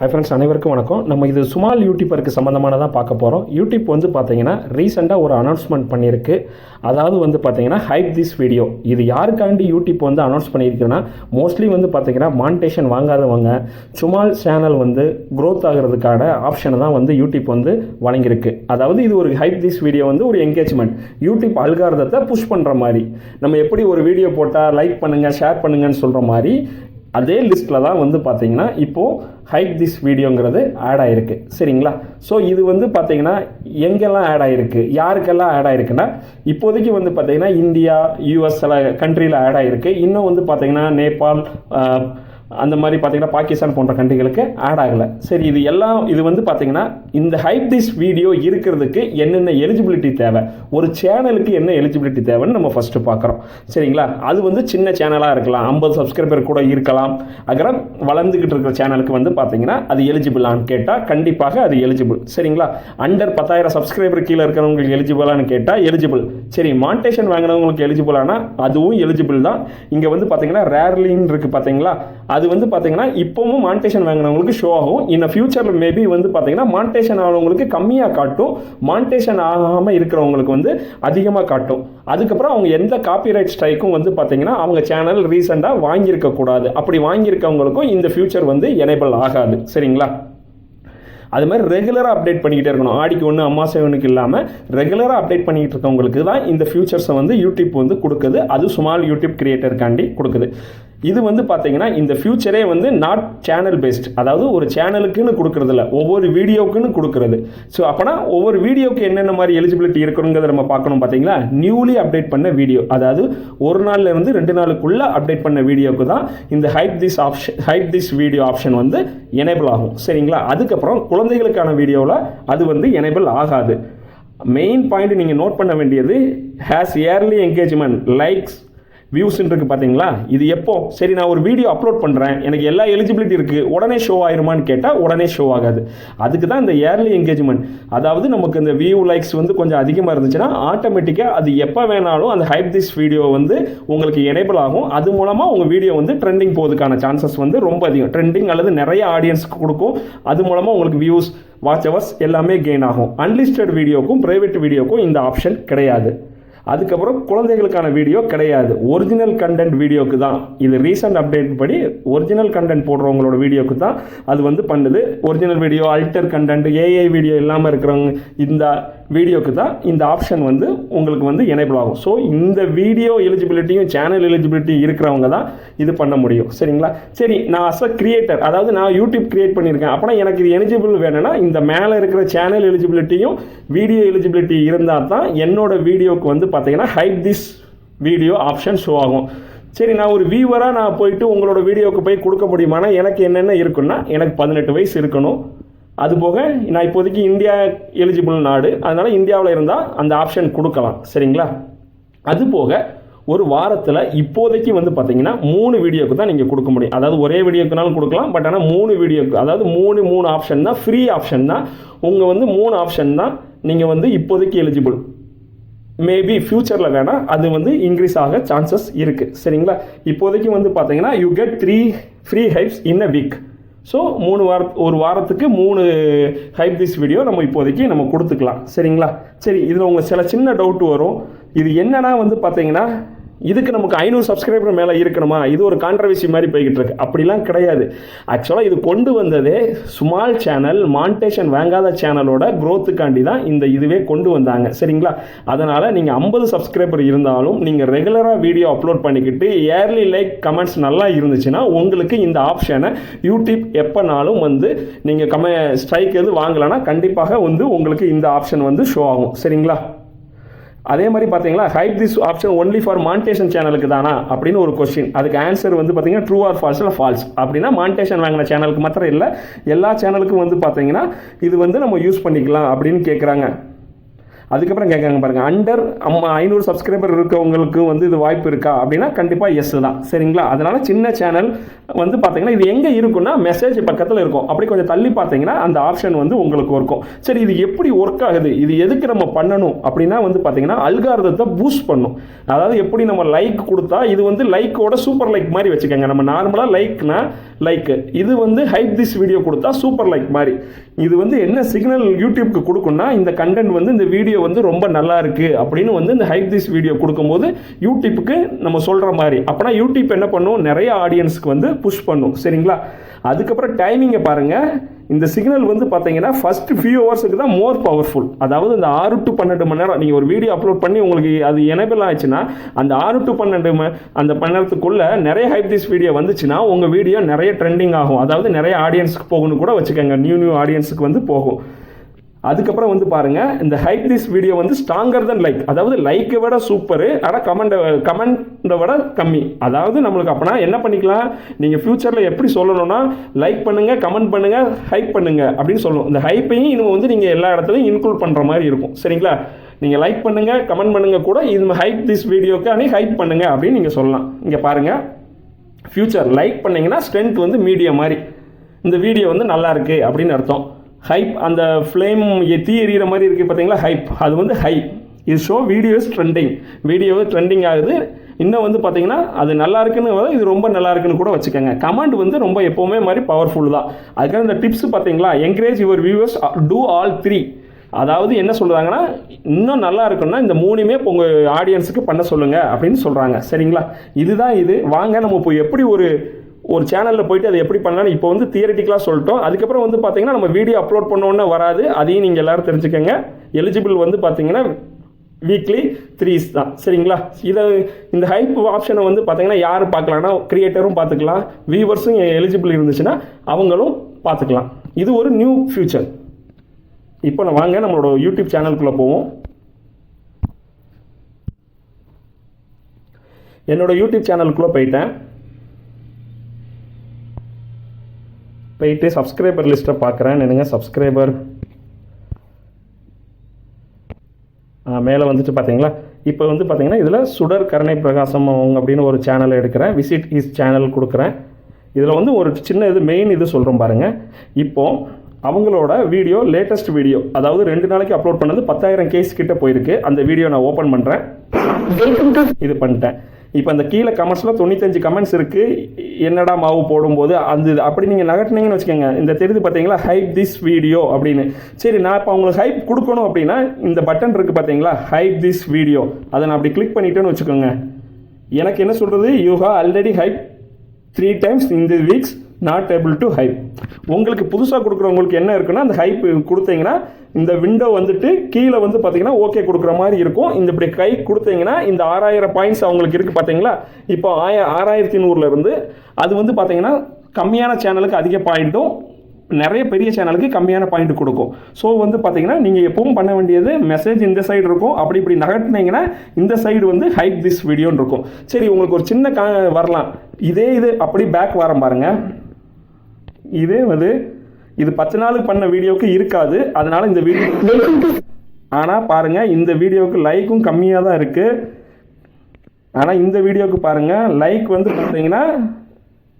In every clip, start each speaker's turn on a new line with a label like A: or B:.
A: Hi friends அனைவருக்கும் வணக்கம். நம்ம இது சுமால் யூடியூபருக்கு சம்மந்தமானதான் பார்க்க போகிறோம் யூடியூப் வந்து பார்த்தீங்கன்னா ரீசெண்டாக ஒரு அனௌன்ஸ்மெண்ட் பண்ணியிருக்கு. அதாவது வந்து பார்த்தீங்கன்னா ஹைப் திஸ் வீடியோ இது யாருக்காண்டி யூடியூப் வந்து அனௌன்ஸ் பண்ணியிருக்குன்னா மோஸ்ட்லி வந்து பார்த்தீங்கன்னா மானிட்டேஷன் வாங்காதவங்க சுமால் சேனல் வந்து க்ரோத் ஆகிறதுக்கான ஆப்ஷனை தான் வந்து யூடியூப் வந்து வழங்கியிருக்கு. அதாவது இது ஒரு ஹைப் திஸ் வீடியோ வந்து ஒரு என்கேஜ்மெண்ட் யூடியூப் அல்காரதத்தை புஷ் பண்ணுற மாதிரி. நம்ம எப்படி ஒரு வீடியோ போட்டால் லைக் பண்ணுங்கள் ஷேர் பண்ணுங்கன்னு சொல்கிற மாதிரி அதே லிஸ்ட்டில் தான் வந்து பார்த்தீங்கன்னா இப்போது ஹைப் திஸ் வீடியோங்கிறது ஆட் ஆகிருக்கு சரிங்களா? ஸோ இது வந்து பார்த்தீங்கன்னா எங்கெல்லாம் ஆட் ஆகிருக்கு யாருக்கெல்லாம் ஆட் ஆகிருக்குன்னா இப்போதைக்கு வந்து பார்த்தீங்கன்னா இந்தியா யூஎஸ் சில கண்ட்ரியில் ஆட் ஆகிருக்கு இன்னும் வந்து பார்த்தீங்கன்னா நேபாள் அந்த மாதிரி பார்த்தீங்கன்னா பாகிஸ்தான் போன்ற கண்ட்ரிகளுக்கு ஆட் ஆகலை. சரி இது எல்லாம் இது வந்து பார்த்தீங்கன்னா இந்த ஹைப் திஸ் வீடியோ இருக்கிறதுக்கு என்னென்ன எலிஜிபிலிட்டி தேவை? ஒரு சேனலுக்கு என்ன எலிஜிபிலிட்டி தேவைன்னு நம்ம ஃபஸ்ட்டு பார்க்குறோம் சரிங்களா? அது வந்து சின்ன சேனலாக இருக்கலாம். ஐம்பது சப்ஸ்கிரைபர் கூட இருக்கலாம். அப்புறம் வளர்ந்துக்கிட்டு இருக்கிற சேனலுக்கு வந்து பார்த்தீங்கன்னா அது எலிஜிபிளான்னு கேட்டால் கண்டிப்பாக அது எலிஜிபிள் சரிங்களா? அண்டர் பத்தாயிரம் சப்ஸ்கிரைபர் கீழே இருக்கிறவங்களுக்கு எலிஜிபிளான்னு கேட்டால் எலிஜிபிள் சரி மானிட்டேஷன் வாங்கினவங்களுக்கு எலிஜிபிளானா அதுவும் எலிஜிபிள் தான். இங்கே வந்து பார்த்தீங்கன்னா ரேர்லின்னு இருக்குது பார்த்தீங்களா அது வந்து பார்த்தீங்கன்னா இப்போவும் மானிட்டேஷன் வாங்கினவங்களுக்கு ஷோ ஆகும். இந்த ஃபியூச்சரில் மேபி வந்து பார்த்தீங்கன்னா மானிட்டேஷன் ஆனவங்களுக்கு கம்மியாக காட்டும். மானிட்டேஷன் ஆகாமல் இருக்கிறவங்களுக்கு வந்து அதிகமாக காட்டும். அதுக்கப்புறம் அவங்க எந்த காப்பிரைட் ஸ்ட்ரைக்கும் வந்து பார்த்தீங்கன்னா அவங்க சேனல் ரீசெண்டாக வாங்கியிருக்கக்கூடாது அப்படி வாங்கியிருக்கவங்களுக்கும் இந்த ஃபியூச்சர் வந்து எனேபிள் ஆகாது. சரிங்களா? அது மாதிரி ரெகுலராக அப்டேட் பண்ணிக்கிட்டே இருக்கணும். ஆடிக்கு ஒன்று அம்மாசை ஒன்றுக்கு இல்லாமல் ரெகுலராக அப்டேட் பண்ணிக்கிட்டு இருக்கவங்களுக்கு தான் இந்த ஃபியூச்சர்ஸை வந்து யூடியூப் வந்து கொடுக்குது. அது சுமால் யூடியூப் கிரியேட்டருக்காண்டி கொடுக்குது. இது வந்து பார்த்தீங்கன்னா இந்த ஃபியூச்சரே வந்து நாட் சேனல் பேஸ்ட் அதாவது ஒரு சேனலுக்குன்னு கொடுக்குறதில்ல ஒவ்வொரு வீடியோக்குன்னு கொடுக்குறது. ஸோ அப்போனா ஒவ்வொரு வீடியோக்கு என்னென்ன மாதிரி எலிஜிபிலிட்டி இருக்கணுங்கிறத நம்ம பார்க்கணும் பார்த்தீங்களா நியூலி அப்டேட் பண்ண வீடியோ அதாவது ஒரு நாள்ல இருந்து ரெண்டு நாளுக்குள்ளே அப்டேட் பண்ண வீடியோக்கு தான் இந்த hype this option hype this video option வந்து எனேபிள் ஆகும். சரிங்களா? அதுக்கப்புறம் குழந்தைகளுக்கான வீடியோவில் அது வந்து எனேபிள் ஆகாது. மெயின் பாயிண்ட் நீங்கள் நோட் பண்ண வேண்டியது has early engagement likes views பார்த்தீங்களா? இது எப்போ? சரி நான் ஒரு வீடியோ அப்லோட் பண்ணுறேன் எனக்கு எல்லா எலிஜிபிலிட்டி இருக்குது உடனே ஷோ ஆயிருமான்னு கேட்டால் உடனே ஷோ ஆகாது. அதுக்கு தான் இந்த இயர்லி என்கேஜ்மெண்ட் அதாவது நமக்கு இந்த வியூ லைக்ஸ் வந்து கொஞ்சம் அதிகமாக இருந்துச்சுன்னா ஆட்டோமேட்டிக்காக அது எப்போ வேணாலும் அந்த ஹைப் திஸ் வீடியோ வந்து உங்களுக்கு எனேபிள் ஆகும். அது மூலமாக உங்கள் வீடியோ வந்து ட்ரெண்டிங் போகிறதுக்கான சான்சஸ் வந்து ரொம்ப அதிகம். ட்ரெண்டிங் அல்லது நிறைய ஆடியன்ஸ்க்கு கொடுக்கும். அது மூலமாக உங்களுக்கு வியூஸ் வாட்ச் ஹவர்ஸ் எல்லாமே கெயின் ஆகும். அன்லிஸ்டட் வீடியோக்கும் ப்ரைவேட் வீடியோக்கும் இந்த ஆப்ஷன் கிடையாது. அதுக்கப்புறம் குழந்தைகளுக்கான வீடியோ கிடையாது. ஒரிஜினல் கண்டென்ட் வீடியோக்கு தான். இது ரீசன்ட் அப்டேட் படி ஒரிஜினல் கண்டென்ட் போடுறவங்களோட வீடியோக்கு தான் அது வந்து பண்ணுது. Original video alter content AI video இல்லாமல் இருக்கிறவங்க இந்த வீடியோக்கு தான் இந்த ஆப்ஷன் வந்து உங்களுக்கு வந்து எனேபிள் ஆகும். ஸோ இந்த வீடியோ எலிஜிபிலிட்டியும் சேனல் எலிஜிபிலிட்டி இருக்கிறவங்க தான் இது பண்ண முடியும். சரிங்களா? சரி நான் அஸ் அ கிரியேட்டர் அதாவது நான் யூடியூப் கிரியேட் பண்ணியிருக்கேன். அப்போனா எனக்கு இது எலிஜிபிள் வேணும்னா இந்த மேலே இருக்கிற சேனல் எலிஜிபிலிட்டியும் வீடியோ எலிஜிபிலிட்டி இருந்தால் தான் என்னோட வீடியோக்கு வந்து பார்த்தீங்கன்னா hype this video option show ஆகும். சரி நான் ஒரு வியூவராக நான் போயிட்டு உங்களோட வீடியோவுக்கு போய் கொடுக்க முடியுமானா எனக்கு என்னென்ன இருக்குன்னா எனக்கு பதினெட்டு வயசு இருக்கணும். அதுபோக நான் இப்போதைக்கு இந்தியா எலிஜிபிள் நாடு. அதனால் இந்தியாவில் இருந்தால் அந்த ஆப்ஷன் கொடுக்கலாம். சரிங்களா? அது போக ஒரு வாரத்தில் இப்போதைக்கு வந்து பார்த்தீங்கன்னா மூணு வீடியோக்கு தான் நீங்கள் கொடுக்க முடியும். அதாவது ஒரே வீடியோக்குனாலும் கொடுக்கலாம் பட் ஆனால் மூணு வீடியோக்கு அதாவது மூணு மூணு ஆப்ஷன் தான் ஃப்ரீ ஆப்ஷன் தான். உங்கள் வந்து மூணு ஆப்ஷன் தான் நீங்கள் வந்து இப்போதைக்கு எலிஜிபிள் மேபி ஃப்யூச்சரில் வேணால் அது வந்து இன்க்ரீஸ் ஆக சான்சஸ் இருக்குது சரிங்களா? இப்போதைக்கு வந்து பார்த்தீங்கன்னா you get three free hypes in a week so மூணு வார ஒரு வாரத்துக்கு மூணு ஹைப் திஸ் வீடியோ நம்ம இப்போதைக்கு நம்ம கொடுத்துக்கலாம். சரிங்களா? சரி இதில் உங்கள் சில சின்ன டவுட் வரும். இது என்னன்னா வந்து பார்த்தீங்கன்னா இதுக்கு நமக்கு ஐநூறு சப்ஸ்கிரைபர் மேலே இருக்கணுமா? இது ஒரு கான்ட்ரவர்சி மாதிரி போய்கிட்டு இருக்கு அப்படிலாம் கிடையாது. ஆக்சுவலாக இது கொண்டு வந்ததே ஸ்மால் சேனல் மான்டேஷன் வாங்காத சேனலோட க்ரோத்துக்காண்டி தான் இந்த இதுவே கொண்டு வந்தாங்க. சரிங்களா? அதனால் நீங்கள் ஐம்பது சப்ஸ்கிரைபர் இருந்தாலும் நீங்கள் ரெகுலராக வீடியோ அப்லோட் பண்ணிக்கிட்டு ஏர்லி லைக் கமெண்ட்ஸ் நல்லா இருந்துச்சுன்னா உங்களுக்கு இந்த ஆப்ஷனை யூடியூப் எப்போனாலும் வந்து நீங்கள் கம ஸ்ட்ரைக் எது வாங்கலைன்னா கண்டிப்பாக வந்து உங்களுக்கு இந்த ஆப்ஷன் வந்து ஷோ ஆகும். சரிங்களா? அதே மாதிரி பார்த்தீங்களா hype this option only for monetization சேனலுக்கு தானா அப்படின்னு ஒரு கொஸ்டின் அதுக்கு ஆன்சர் வந்து பார்த்தீங்கன்னா ட்ரூ ஆர் ஃபால்ஸ் இல்லை ஃபால்ஸ் அப்படின்னா மான்டேஷன் வாங்கின சேனலுக்கு மாத்திரம் இல்லை எல்லா சேனலுக்கும் வந்து பார்த்தீங்கன்னா இது வந்து நம்ம யூஸ் பண்ணிக்கலாம் அப்படின்னு கேட்குறாங்க அதுக்கப்புறம் கேட்காங்க பாருங்கள் அண்டர் ஐநூறு சப்ஸ்கிரைபர் இருக்கவங்களுக்கு வந்து இது வாய்ப்பு இருக்கா? அப்படின்னா கண்டிப்பாக எஸ் தான். சரிங்களா? அதனால் சின்ன சேனல் வந்து பார்த்தீங்கன்னா இது எங்கே இருக்குன்னா மெசேஜ் பக்கத்தில் இருக்கும். அப்படி கொஞ்சம் தள்ளி பார்த்தீங்கன்னா அந்த ஆப்ஷன் வந்து உங்களுக்கு இருக்கும். சரி இது எப்படி ஒர்க் ஆகுது? இது எதுக்கு நம்ம பண்ணணும்? அப்படின்னா வந்து பார்த்தீங்கன்னா அல்காரதத்தை பூஸ்ட் பண்ணும். அதாவது எப்படி நம்ம லைக் கொடுத்தா இது வந்து லைக்கோட சூப்பர் லைக் மாதிரி வச்சுக்கோங்க. நம்ம நார்மலாக லைக்னா லைக் இது வந்து ஹைப் திஸ் வீடியோ கொடுத்தா சூப்பர் லைக் மாதிரி. இது வந்து என்ன சிக்னல் யூடியூப்க்கு கொடுக்குன்னா இந்த கண்டென்ட் வந்து இந்த வீடியோ வந்து ரொம்ப நல்லா இருக்கு அப்படின்னு வந்து இந்த ஹைப் திஸ் வீடியோ கொடுக்கும்போது யூடியூப்புக்கு நம்ம சொல்கிற மாதிரி. அப்போனா யூடியூப் என்ன பண்ணும்? நிறைய ஆடியன்ஸ்க்கு வந்து புஷ் பண்ணும். சரிங்களா? அதுக்கப்புறம் டைமிங்கை பாருங்கள் இந்த சிக்னல் வந்து பார்த்தீங்கன்னா ஃபர்ஸ்ட் ஃபியூ ஹவர்ஸுக்கு தான் மோர் பவர்ஃபுல் அதாவது இந்த ஆறு டு பன்னெண்டு மணி நேரம் நீங்கள் ஒரு வீடியோ அப்லோட் பண்ணி உங்களுக்கு அது எனபிள் ஆச்சுன்னா அந்த ஆறு டு பன்னெண்டு ம அந்த மணி நேரத்துக்குள்ளே நிறைய ஹைப் திஸ் வீடியோ வந்துச்சுன்னா உங்கள் வீடியோ நிறைய ட்ரெண்டிங் ஆகும். அதாவது நிறைய ஆடியன்ஸுக்கு போகணும்னு கூட வச்சுக்கோங்க. நியூ நியூ ஆடியன்ஸுக்கு வந்து போகும். அதுக்கப்புறம் வந்து பாருங்க இந்த ஹைப் திஸ் வீடியோ வந்து ஸ்ட்ராங்கர் தன் லைக் அதாவது லைக்கை விட சூப்பரு ஆனால் கமெண்ட் கமெண்ட்டை விட கம்மி. அதாவது நம்மளுக்கு அப்போனா என்ன பண்ணிக்கலாம்? நீங்கள் ஃபியூச்சரில் எப்படி சொல்லணும்னா லைக் பண்ணுங்க கமெண்ட் பண்ணுங்க ஹைப் பண்ணுங்க அப்படின்னு சொல்லணும் இந்த ஹைப்பையும் இன்னும் வந்து நீங்கள் எல்லா இடத்துலையும் இன்க்ளூட் பண்ணுற மாதிரி இருக்கும். சரிங்களா? நீங்கள் லைக் பண்ணுங்க கமெண்ட் பண்ணுங்க கூட இது ஹைப் திஸ் வீடியோக்கு அன்னைக்கு ஹைப் பண்ணுங்க அப்படின்னு நீங்கள் சொல்லலாம். இங்கே பாருங்க ஃபியூச்சர் லைக் பண்ணிங்கன்னா ஸ்ட்ரென்த் வந்து மீடியம் மாதிரி. இந்த வீடியோ வந்து நல்லா இருக்கு அப்படின்னு அர்த்தம். ஹைப் அந்த ஃப்ளேம் எத்தி எறிகிற மாதிரி இருக்குது பார்த்தீங்களா ஹைப் அது வந்து ஹை இது show videos trending video trending ஆகுது. இன்னும் வந்து பார்த்தீங்கன்னா அது நல்லா இருக்குன்னு இது ரொம்ப நல்லா இருக்குன்னு கூட வச்சுக்கோங்க. கமெண்ட் வந்து ரொம்ப எப்போவுமே மாதிரி பவர்ஃபுல் தான். அதுக்காக இந்த டிப்ஸ் பார்த்தீங்களா encourage your viewers to all three அதாவது என்ன சொல்கிறாங்கன்னா இன்னும் நல்லா இருக்குன்னா இந்த மூணுமே இப்போ உங்கள் ஆடியன்ஸுக்கு பண்ண சொல்லுங்கள் அப்படின்னு சொல்கிறாங்க சரிங்களா? இதுதான் இது. வாங்க நம்ம இப்போ எப்படி ஒரு ஒரு சேனலில் போயிட்டு அதை எப்படி பண்ணலாம்னு இப்போ வந்து தியரிட்டிக்கலாக சொல்லிட்டோம். அதுக்கப்புறம் வந்து பார்த்தீங்கன்னா நம்ம வீடியோ அப்லோட் பண்ணோன்னே வராது. அதையும் நீங்கள் எல்லாரும் தெரிஞ்சுக்கோங்க. எலிஜிபிள் வந்து பார்த்தீங்கன்னா வீக்லி த்ரீஸ் தான். சரிங்களா? இதை இந்த ஹைப் ஆப்ஷனை வந்து பார்த்தீங்கன்னா யார் பார்க்கலாம்னா க்ரியேட்டரும் பார்த்துக்கலாம். வியூவர்ஸும் எலிஜிபிள் இருந்துச்சுன்னா அவங்களும் பார்த்துக்கலாம். இது ஒரு நியூ ஃபியூச்சர் இப்போ நான் வாங்க நம்மளோட யூடியூப் சேனலுக்குள்ளே போவோம். என்னோடய யூடியூப் சேனலுக்குள்ளே போயிட்டேன். போயிட்டு சப்ஸ்கிரைபர் லிஸ்ட்டை பார்க்குறேன் என்னங்க சப்ஸ்கிரைபர் மேலே வந்துட்டு பார்த்தீங்களா இப்போ வந்து பார்த்தீங்கன்னா இதில் சுடர் கருணை பிரகாசம் அவங்க அப்படின்னு ஒரு சேனல் எடுக்கிறேன். விசிட் இஸ் சேனல் கொடுக்குறேன். இதில் வந்து ஒரு சின்ன இது மெயின் இது சொல்கிறோம் பாருங்கள் இப்போ அவங்களோட வீடியோ லேட்டஸ்ட் வீடியோ அதாவது ரெண்டு நாளைக்கு அப்லோட் பண்ணது பத்தாயிரம் கேஸ் கிட்ட போயிருக்கு. அந்த வீடியோ நான் ஓப்பன் பண்ணுறேன் இது பண்ணிட்டேன். இப்போ அந்த கீழே கமெண்ட்ஸில் தொண்ணூத்தஞ்சு கமெண்ட்ஸ் இருக்குது என்னடா மாவு போடும்போது அந்த அப்படி நீங்கள் நகட்டினீங்கன்னு வச்சுக்கோங்க. இந்த தெரியுது பார்த்தீங்களா ஹைப் திஸ் வீடியோ அப்படின்னு. சரி நான் இப்போ அவங்களுக்கு ஹைப் கொடுக்கணும் அப்படின்னா இந்த பட்டன் இருக்குது பார்த்தீங்களா ஹைப் திஸ் வீடியோ அதை நான் அப்படி கிளிக் பண்ணிட்டேன்னு வச்சுக்கோங்க. எனக்கு என்ன சொல்கிறது you have already hype three times இந்த weeks not able to hype உங்களுக்கு புதுசாக கொடுக்குறவங்களுக்கு என்ன இருக்குன்னா அந்த ஹைப் கொடுத்தீங்கன்னா இந்த விண்டோ வந்துட்டு கீழே வந்து பார்த்தீங்கன்னா ஓகே கொடுக்குற மாதிரி இருக்கும். இந்த இப்படி கை கொடுத்தீங்கன்னா இந்த ஆறாயிரம் பாயிண்ட்ஸ் அவங்களுக்கு இருக்குது பார்த்தீங்களா? இப்போ ஆய ஆறாயிரத்தி நூறுலேருந்து அது வந்து பார்த்தீங்கன்னா கம்மியான சேனலுக்கு அதிக பாயிண்ட்டும் நிறைய பெரிய சேனலுக்கு கம்மியான பாயிண்ட் கொடுக்கும். ஸோ வந்து பார்த்தீங்கன்னா நீங்கள் எப்பவும் பண்ண வேண்டியது மெசேஜ் இந்த சைடு இருக்கும். அப்படி இப்படி நகட்டினீங்கன்னா இந்த சைடு வந்து ஹைப் திஸ் வீடியோன்னு இருக்கும். சரி உங்களுக்கு ஒரு சின்ன கா வரலாம். இதே இது அப்படி பேக் வரம் பாருங்கள் இதே வந்து இது பத்து நாளுக்கு பண்ண வீடியோவுக்கு இருக்காது. அதனால இந்த வீடியோ ஆனால் பாருங்க இந்த வீடியோவுக்கு லைக்கும் கம்மியாக தான் இருக்குது ஆனால் இந்த வீடியோவுக்கு பாருங்கள் லைக் வந்து பார்த்தீங்கன்னா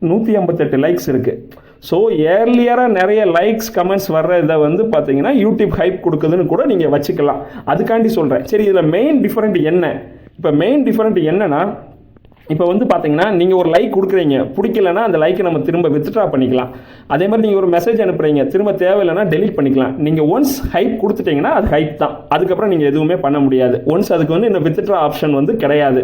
A: நூற்றி ஐம்பத்தெட்டு லைக்ஸ் இருக்குது ஸோ ஏர்லியராக நிறைய லைக்ஸ் கமெண்ட்ஸ் வர்ற இதை வந்து பார்த்தீங்கன்னா யூடியூப் ஹைப் கொடுக்குதுன்னு கூட நீங்கள் வச்சுக்கலாம். அதுக்காண்டி சொல்கிறேன் சரி இதில் மெயின் டிஃப்ரெண்ட் என்ன? இப்போ மெயின் டிஃப்ரெண்ட் என்னன்னா இப்போ வந்து பார்த்தீங்கன்னா நீங்கள் ஒரு லைக் கொடுக்குறீங்க பிடிக்கலன்னா அந்த லைக்கை நம்ம திரும்ப வித்ட்ரா பண்ணிக்கலாம். அதே மாதிரி நீங்கள் ஒரு மெசேஜ் அனுப்புறீங்க திரும்ப தேவையில்லைனா டெலிட் பண்ணிக்கலாம். நீங்கள் ஒன்ஸ் ஹைப் கொடுத்துட்டீங்கன்னா அது ஹைப் தான். அதுக்கப்புறம் நீங்கள் எதுவுமே பண்ண முடியாது. ஒன்ஸ் அதுக்கு வந்து இந்த வித்ட்ரா ஆப்ஷன் வந்து கிடையாது.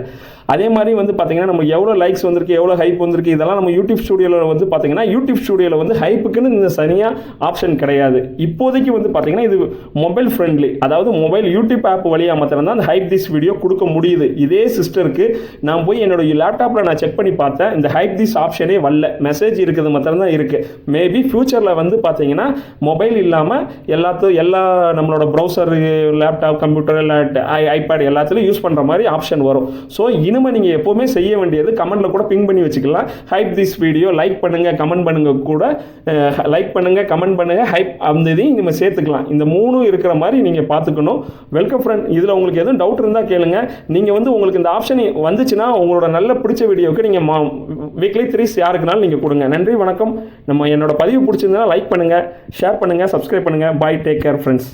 A: அதே மாதிரி வந்து பார்த்தீங்கன்னா நம்ம எவ்வளோ லைக்ஸ் வந்திருக்கு எவ்வளோ ஹைப் வந்திருக்கு இதெல்லாம் நம்ம யூடியூப் ஸ்டுடியோவில் வந்து பார்த்தீங்கன்னா யூடியூப் ஸ்டுடியோவில் வந்து ஹைப்புக்குன்னு இந்த சரியாக ஆப்ஷன் கிடையாது. இப்போதைக்கு வந்து பார்த்தீங்கன்னா இது மொபைல் ஃப்ரெண்ட்லி அதாவது மொபைல் யூடியூப் ஆப் வழியாக மாத்திரம் தான் அந்த ஹைப் திஸ் வீடியோ கொடுக்க முடியுது. இதே சிஸ்டருக்கு நான் போய் என்னோட லேப்டாப்பில் நான் செக் பண்ணி பார்த்தேன். இந்த ஹைப் திஸ் ஆப்ஷனே வரல. மெசேஜ் இருக்குது மாத்திரம் தான் இருக்குது மேபி ஃப்யூச்சரில் வந்து பார்த்தீங்கன்னா மொபைல் இல்லாமல் எல்லாத்தையும் எல்லா நம்மளோட ப்ரௌசர் லேப்டாப் கம்ப்யூட்டர் இல்லை ஐபேட் எல்லாத்துலையும் யூஸ் பண்ணுற மாதிரி ஆப்ஷன் வரும். ஸோ இனிமேல் நீங்கள் எப்போவுமே செய்ய வேண்டியது கமெண்ட்டில் கூட பிங் பண்ணி வச்சுக்கலாம். ஹைப் திஸ் வீடியோ லைக் பண்ணுங்கள் கமெண்ட் பண்ணுங்கள் கூட லைக் பண்ணுங்கள் கமெண்ட் பண்ணுங்கள் ஹைப் அந்த இதையும் நம்ம சேர்த்துக்கலாம். இந்த மூணும் இருக்கிற மாதிரி நீங்கள் பார்த்துக்கணும். வெல்கம் ஃப்ரெண்ட் இதில் உங்களுக்கு எதுவும் டவுட் இருந்தால் கேளுங்கள் நீங்கள் வந்து உங்களுக்கு இந்த ஆப்ஷன் வந்துச்சுன்னா உங்களோட நல்ல பிடிச்ச வீடியோவுக்கு நீங்கள் மா வீக்லி த்ரீஸ் யாருக்குனாலும் நீங்கள் கொடுங்க. நன்றி வணக்கம். நம்ம என்னோட பதிவு பிடிச்சிருந்தா லைக் பண்ணுங்கள் ஷேர் பண்ணுங்கள் சப்ஸ்கிரைப் பண்ணுங்கள் பாய் டேக் கேர் ஃப்ரெண்ட்ஸ்